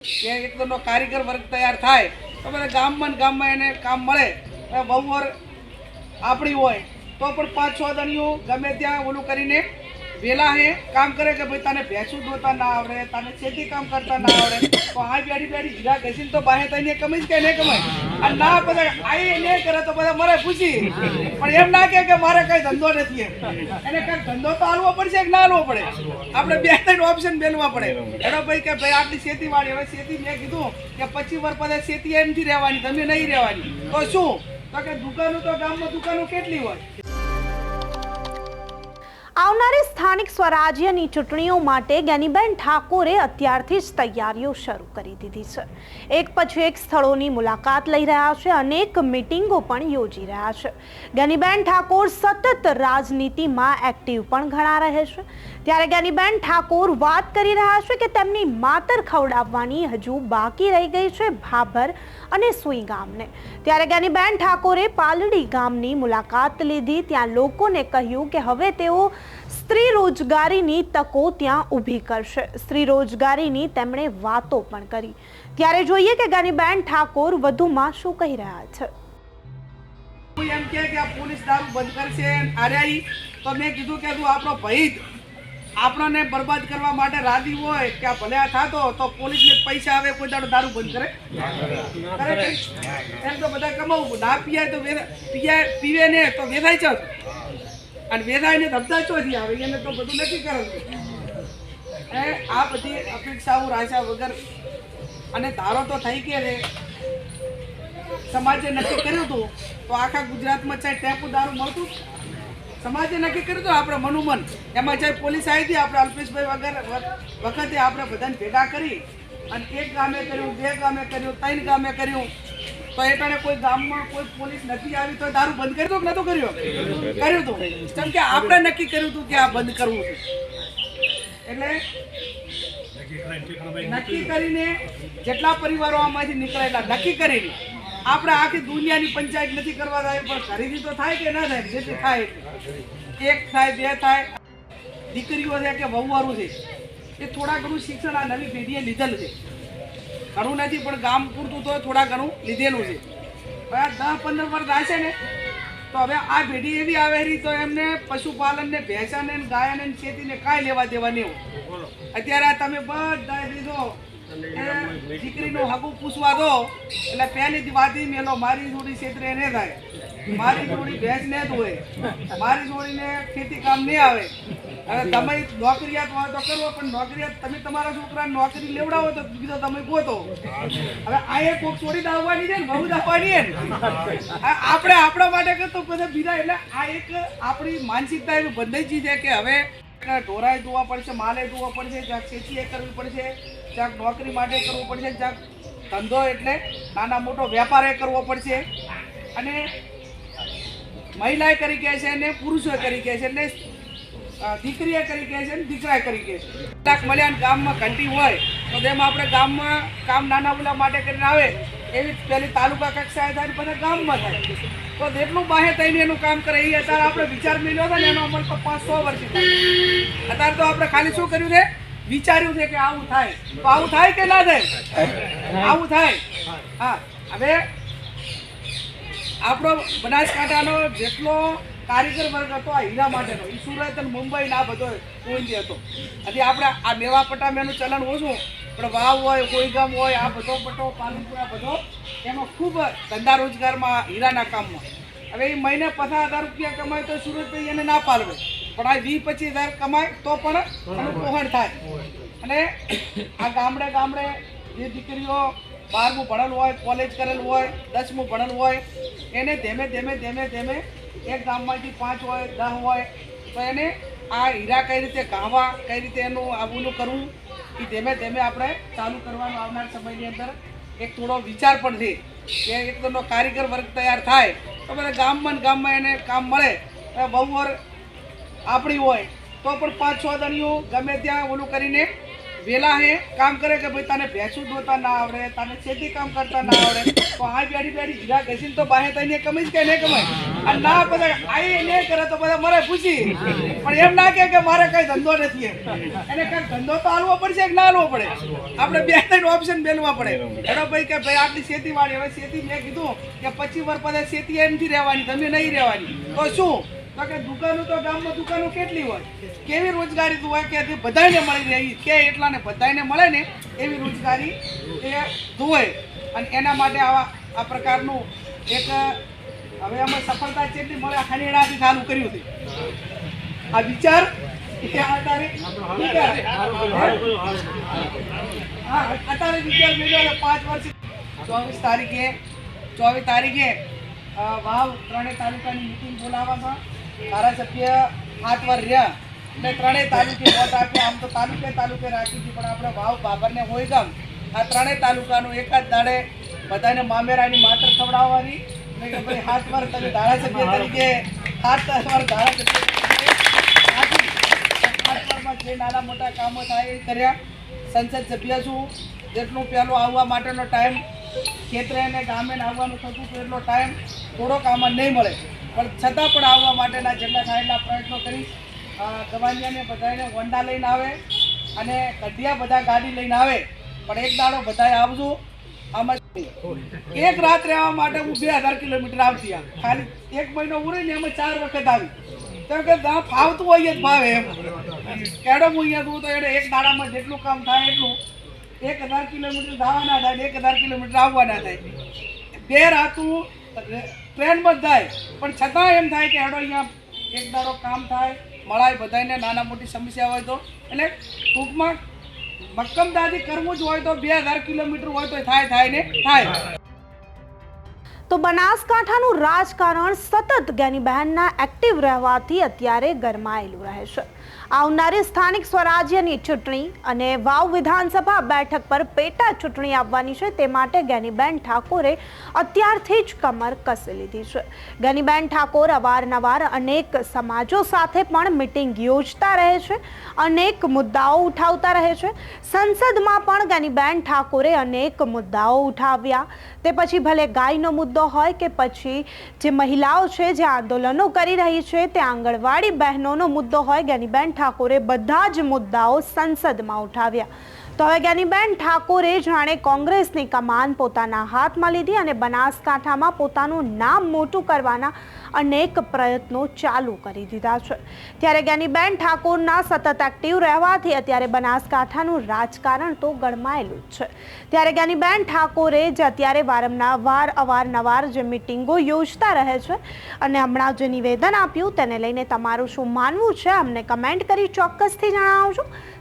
કે કારીગર વર્ગ તૈયાર થાય, તો બધા ગામમાં ગામમાં એને કામ મળે. હવે બહુવર આપણી હોય, તો પણ પાંચ છ દણીઓ ગમે ત્યાં ઓલું કરીને વેલા હે, કામ કરે કે ભાઈ તને ભેંસું ધોતા ના આવડે, તને ખેતી કામ કરતા ના આવડે, તો હા બેડી બેડી હીરા ઘસીને તો બાહે તને કમી કે નહીં કમાય અને ના બધા આઈ એ કરે તો બધા મારે પૂછી પણ એમ ના કે કે મારે કઈ ધંધો નથી એને કઈ ધંધો તો હાલવો પડશે કે ના હાલવો પડે? આપણે બે ત્રણ ઓપ્શન બેલવા પડે. એનો ભાઈ કે ભાઈ આપણી ખેતી વાળી હવે ખેતી મેં કીધું કે પચીસ વર્ષ પછી ખેતી એમથી રહેવાની તમે નહીં રહેવાની. તો શું? તો કે દુકાનો તો ગામમાં દુકાનો કેટલી હોય? આવનારી સ્થાનિક સ્વરાજ્યની ચૂંટણીઓ માટે જ્ઞાનીબેન ઠાકોરે અત્યારથી જ તૈયારીઓ શરૂ કરી દીધી છે. એક પછી એક સ્થળોની મુલાકાત લઈ રહ્યા છે, અનેક મિટિંગો પણ યોજી રહ્યા છે. જ્ઞાનીબેન ઠાકોર સતત રાજનીતિમાં એક્ટિવ પણ ઘણા રહે છે. ત્યારે જ્ઞાનીબેન ઠાકોર વાત કરી રહ્યા છે કે તેમની માતર ખવડાવવાની હજુ બાકી રહી ગઈ છે ભાભર અને સુઈ ગામને. ત્યારે જ્ઞાનીબેન ઠાકોરે પાલડી ગામની મુલાકાત લીધી. ત્યાં લોકોને કહ્યું કે હવે તેઓ સ્ત્રી રોજગારીની તકો ત્યાં ઊભી કરશે. સ્ત્રી રોજગારીની તેમણે વાતો પણ કરી. ત્યારે જોઈએ કે ગાનીબેન ઠાકોર વધુમાં શું કહી રહ્યા છે. એમ કે આ પોલીસ દારૂ બંધ કરશે આર્યાઈ, તો મેં કીધું કે તું આપણો જ આપણને બરબાદ કરવા માટે રાજી હોય કે આ ભલે આ થાતો, તો પોલીસને પૈસા આવે, કોઈ દાડો દારૂ બંધ કરે. એમ તો બધા કમાવું. ના પીએ તો પીએ પીવે ને તો વેરાય છે અને વેરાય ને ધબધા ચોથી આવે એને તો બધું નક્કી કરે એ આ બધી અપેક્ષાઓ રાજા વગર, અને ધારો તો થઈ ગયો રે, સમાજે નક્કી કર્યું હતું, તો આખા ગુજરાતમાં ચાહે ટેપુ દારૂ મળતું. સમાજે નક્કી કર્યું હતું આપણે મનુમન, એમાં ચાહે પોલીસ આવી હતી, આપણે અલ્પેશભાઈ વગર વખતે આપણે બધાને ભેગા કરી, અને એક ગામે કર્યું, બે ગામે કર્યું, ત્રણ ગામે કર્યું તો એટાણે કોઈ ગામમાં કોઈ પોલીસ નથી આવી તો દારૂ બંધ કર્યો કે નતો કર્યો? કર્યું હતું કેમ કે આપણે નક્કી કર્યું હતું કે આ બંધ કરવું એટલે નક્કી કરીને જેટલા પરિવારો આમાંથી નીકળેલા, નક્કી કરીને આપણે આખી દુનિયાની પંચાયત નથી કરવા થાય પણ ખરીદી તો થાય કે ના થાય જેટલી થાય. એક થાય, બે થાય. દીકરીઓ છે કે વહુવારું છે, એ થોડા ઘણું શિક્ષણ આ નવી પેઢીએ લીધેલું છે. ઘણું નથી, પણ ગામ પૂરતું તો થોડા ઘણું લીધેલું છે. હવે દસ પંદર વર્ષ આવશે ને, તો હવે આ પેઢી એવી આવેરી તો એમને પશુપાલન ને ભેંસાને ગાયને ખેતીને કાંઈ લેવા દેવા નહીં અત્યારે આ તમે બધા દીધો દીકરીનું હગું પૂછવા દો, એટલે પહેલી જ વાતી મેલો, મારી જોડી ક્ષેત્રે એને થાય. મારી જોડી ભેંસ ને જ હોય. મારી જોડીને ખેતી કામ નહીં આવે. હવે તમે નોકરિયાત હોય તો કરવો, પણ નોકરિયાત તમે તમારા છોકરાને નોકરી લેવડાવો તો બીજો તમે ગોતો. હવે આ કોક છોડી દાવવાની છે ને બહુ દાવવાની છે ને. આપણે આપણા માટે કરતો બધા બીજા, એટલે આ એક આપણી માનસિકતા એવી બંધાઈ છે કે હવે ઢોરાએ ધોવા પડશે, માલે ધોવા પડશે, જ્યાં ખેતી કરવી પડશે ક્યાંક નોકરી માટે કરવું પડશે ક્યાંક ધંધો એટલે નાના મોટો વેપાર એ કરવો પડશે. અને મહિલાએ કરી કહે છે અને પુરુષોએ કરી કહે છે એટલે અ, દીકરીએ કરી કહે છે અને દીકરાએ કરી કહે છે. કેટલાક મળ્યા ગામમાં ઘંટી હોય તો તેમાં આપણે ગામમાં કામ નાના બોલા માટે કરીને આવે એવી પહેલી તાલુકા કક્ષાએ થાય પછી ગામમાં થાય. તો જેટલું બાહે થઈને એનું કામ કરે એ અત્યારે આપણે વિચાર મેળવ્યો હતો ને એનો અમલ તો પાંચ સો વર્ષથી થાય. અત્યારે તો આપણે ખાલી શું કર્યું છે? વિચાર્યું છે કે આવું થાય. તો આવું થાય કે ના થાય. આવું થાય. હા હવે આપણો બનાસકાંઠાનો જેટલો કારીગર વર્ગ હતો આ હીરા માટેનો એ સુરત અને મુંબઈ ના બધો કોઈ હતો. હજી આપણે આ મેવા પટામેનું ચલણ ઓછું, પણ વાવ હોય કોઈ ગામ હોય, આ બધો પટો, પાલનપુરા બધો એમાં ખૂબ ધંધા રોજગારમાં હીરાના કામમાં. હવે એ મહિને પચાસ હજાર રૂપિયા કમાય તો સુરતભાઈ એને ના પાલવે. પણ આ વીસ પચીસ હજાર કમાય તો પણ પોહણ થાય. અને આ ગામડે ગામડે જે દીકરીઓ બારમું ભણેલું હોય, કોલેજ કરેલું હોય, દસમું ભણેલું હોય એને ધીમે ધીમે ધીમે ધીમે એક ગામમાંથી પાંચ હોય, દસ હોય, તો એને આ હીરા કઈ રીતે ગાવા, કઈ રીતે એનું આવું કરવું, એ ધીમે ધીમે આપણે ચાલુ કરવાનું આવનાર સમયની અંદર એક થોડો વિચાર પણ છે કે એકદમનો કારીગર વર્ગ તૈયાર થાય, તો બધા ગામમાં ને ગામમાં એને કામ મળે બહુ વાર આપણી હોય, તો પણ પાંચ છ દણીઓ ગમે ત્યાં ઓલું કરીને વેલા હે, કામ કરે કે ભાઈ તને ભેંસું ધોતા ના આવડે, તને ખેતી કામ કરતા ના આવડે, તો આ બેડી બેડી જીરા ઘસીને તો બાહે તને કમાઈ જ કે નહીં કમાય? અને ના બધા આઈ ને કરે તો બધા મારે પૂછી પણ એમ ના કે મારે કઈ ધંધો નથી એને કઈ ધંધો તો આલવો પડશે કે ના આલવો પડે? આપણે બે ત્રણ ઓપ્શન બેલવા પડે. એનો ભાઈ કે ભાઈ આટલી ખેતી વાળી હવે ખેતી મેં કીધું કે પચીસ વર્ષ પછી ખેતી એમથી રહેવાની, તમે નહીં રહેવાની. તો શું? તો કે દુકાનો તો ગામમાં દુકાનો કેટલી હોય? કેવી રોજગારી હોય કે બધાને મળી રહી કે એટલાને બધાને મળે ને એવી રોજગારી એ ધોવે અને એના માટે આવા, આ પ્રકારનું એક, હવે અમે સફળતા કેટલી મળે ખાનીડાથી ચાલુ કર્યું છે. આ વિચાર અત્યારે વિચાર મેળવ્યો પાંચ વર્ષ ચોવીસ તારીખે ચોવીસ તારીખે વાવ ત્રણેય તાલુકાની મિટિંગ બોલાવવા છે ધારાસભ્ય આઠ વાર રહ્યા એટલે ત્રણેય તાલુકે વોટ આપ્યા આમ તો તાલુકે તાલુકે રાખી હતી પણ આપણે વાવ બાબરને હોય ગામ આ ત્રણેય તાલુકાનું એક જ દાડે બધાને મામેરાની માત્ર ખવડાવવાની. કે ભાઈ, હાથ વાર તમે ધારાસભ્ય તરીકે હાથ વાર ધારાસભ્ય જે નાના મોટા કામો થાય એ કર્યા. સંસદ સભ્ય છું. જેટલું પહેલું આવવા માટેનો ટાઈમ ખેતરે અને ગામે આવવાનું થતું હતું એટલો ટાઈમ થોડોક આમાં નહીં મળે. પણ છતાં પણ આવવા માટેના જેટલા થાય એટલા પ્રયત્નો કરી ગવાનિયાને બધાને હોન્ડા લઈને આવે અને કઢિયા બધા ગાડી લઈને આવે. પણ એક દાડો બધાએ આવજો. આમાં એક રાત રહેવા માટે હું બે હજાર કિલોમીટર આવતી આ. ખાલી એક મહિનો ઉડીને એમાં ચાર વખત આવી. કેમ કે ત્યાં ફાવતું હોય જ ભાવે એમ. કેડો હું અહીંયા દઉં તો એને એક દાડામાં જેટલું કામ થાય એટલું. એક હજાર કિલોમીટર જવાના થાય એક હજાર કિલોમીટર આવવાના થાય. બે રાતું ટ્રેનમાં જાય. પણ છતાં એમ થાય કે હેડો અહીંયા એક દાડો કામ થાય. મળાય બધાને નાના મોટી સમસ્યા હોય તો. એટલે ટૂંકમાં મક્કમદારી કરવું જ હોય તો બે હજાર કિલોમીટર હોય તો થાય થાય ને થાય. તો બનાસકાંઠાનું રાજકારણ સતત જ્ઞાનીબહેનના એક્ટિવ રહેવાથી અત્યારે ગરમાયેલું રહે છે. આવનારી સ્થાનિક સ્વરાજ્યની ચૂંટણી અને વાવ વિધાનસભા બેઠક પર પેટા ચૂંટણી આવવાની છે, તે માટે જ્ઞાનીબેન ઠાકોરે અત્યારથી જ કમર કસી લીધી છે. જ્ઞાનીબેન ઠાકોર અવારનવાર અનેક સમાજો સાથે પણ મિટિંગ યોજતા રહે છે, અનેક મુદ્દાઓ ઉઠાવતા રહે છે. સંસદમાં પણ જ્ઞાનીબેન ઠાકોરે અનેક મુદ્દાઓ ઉઠાવ્યા. તે પછી ભલે ગાયનો મુદ્દો હોય કે પછી જે મહિલાઓ છે, જે આંદોલનો કરી રહી છે, તે આંગણવાડી બહેનોનો મુદ્દો હોય જ્ઞાનીબેન ઠાકોરે બધા જ મુદ્દાઓ સંસદમાં ઉઠાવ્યા. તો હવે જ્ઞાનીબેન ઠાકોરે જાણે કોંગ્રેસની કમાન પોતાના હાથમાં લીધી અને બનાસકાંઠામાં પોતાનું નામ મોટું કરવાના અનેક પ્રયત્નો ચાલુ કરી દીધા છે. ત્યારે જ્ઞાનીબેન ઠાકોરના સતત એક્ટિવ રહેવાથી અત્યારે બનાસકાંઠાનું રાજકારણ તો ગરમાયેલું જ છે. ત્યારે જ્ઞાનીબેન ઠાકોરે જે અત્યારે વારંવાર અવારનવાર જે મિટિંગો યોજતા રહે છે અને હમણાં જે નિવેદન આપ્યું તેને લઈને તમારું શું માનવું છે? અમને કમેન્ટ કરી ચોક્કસથી જણાવજો.